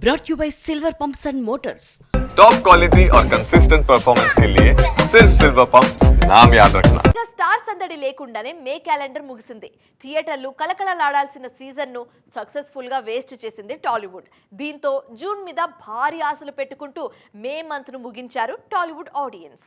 brought you by Silver Pumps and Motors. Top quality और consistent performance के लिए सिर्फ सिल्वर पंप नाम याद रखना ఇక స్టార్ సందడి లేకుండానే మే క్యాలెండర్ ముగిసింది థియేటర్లు కలకలలాడాల్సిన సీజన్ను సక్సెస్ఫుల్గా వేస్ట్ చేసింది టాలీవుడ్ దీంతో జూన్ మీద భారీ ఆశలు పెట్టుకుంటూ మే మంత్ను ముగించారు టాలీవుడ్ ఆడియన్స్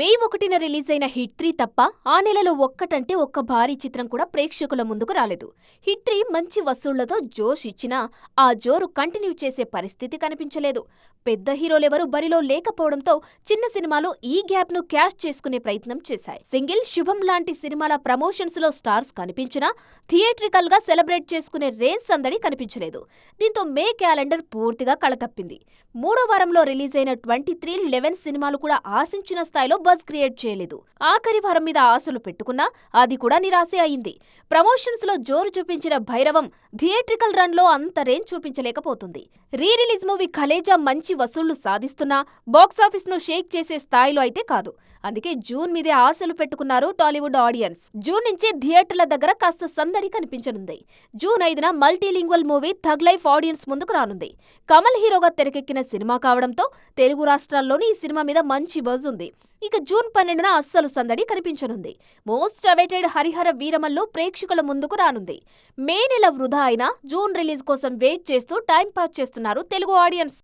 మే ఒకటిన రిలీజ్ అయిన హిట్ త్రీ తప్ప ఆ నెలలో ఒక్కటంటే ఒక్క భారీ చిత్రం కూడా ప్రేక్షకుల ముందుకు రాలేదు. హిట్ త్రీ మంచి వసూళ్ళతో జోష్ ఇచ్చినా ఆ జోరు కంటిన్యూ చేసే పరిస్థితి కనిపించలేదు. పెద్ద హీరోలెవరూ బరిలో లేకపోవడంతో చిన్న సినిమాలు ఈ గ్యాప్ను క్యాష్ చేసుకునే ప్రయత్నం చేశాయి. సింగిల్ శుభం లాంటి సినిమాల ప్రమోషన్స్లో స్టార్స్ కనిపించినా థియేట్రికల్గా సెలబ్రేట్ చేసుకునే రేంజ్ సందడి కనిపించలేదు. దీంతో మే క్యాలెండర్ పూర్తిగా కళతప్పింది. మూడో వారంలో రిలీజ్ అయిన ట్వంటీ త్రీ లెవెన్ సినిమాలు కూడా ఆశించిన స్థాయిలో బజ్ క్రియేట్ చేయలేదు. ఆఖరి వారం మీద ఆశలు పెట్టుకున్నా అది కూడా నిరాశే అయింది. ప్రమోషన్స్లో జోరు చూపించిన భైరవం థియేట్రికల్ రన్లో అంత రేంజ్ చూపించలేకపోతుంది. రీ రిలీజ్ మూవీ ఖలేజా మంచి వసూళ్ళు సాధిస్తున్నా బాక్సాఫీస్ను షేక్ చేసే స్థాయిలో అయితే కాదు. అందుకే జూన్ మీదే ఆశలు పెట్టుకున్నారు టాలీవుడ్ ఆడియన్స్. జూన్ నుంచే థియేటర్ల దగ్గర కాస్త సందడి కనిపించనుంది. జూన్ ఐదున multilingual movie Thug Life audience ముందుకు రానుంది. కమల్ హీరోగా తెరకెక్కిన సినిమా కావడంతో తెలుగు రాష్ట్రాల్లోని ఈ సినిమా మీద మంచి బజ్ ఉంది. ఇక జూన్ పన్నెండున అస్సలు సందడి కనిపించనుంది. మోస్ట్ అవైటెడ్ హరిహర వీరమల్లు ప్రేక్షకుల ముందుకు రానుంది. మే నెల వృధా అయినా జూన్ రిలీజ్ కోసం వెయిట్ చేస్తూ టైం పాస్ చేస్తున్నారు తెలుగు ఆడియన్స్.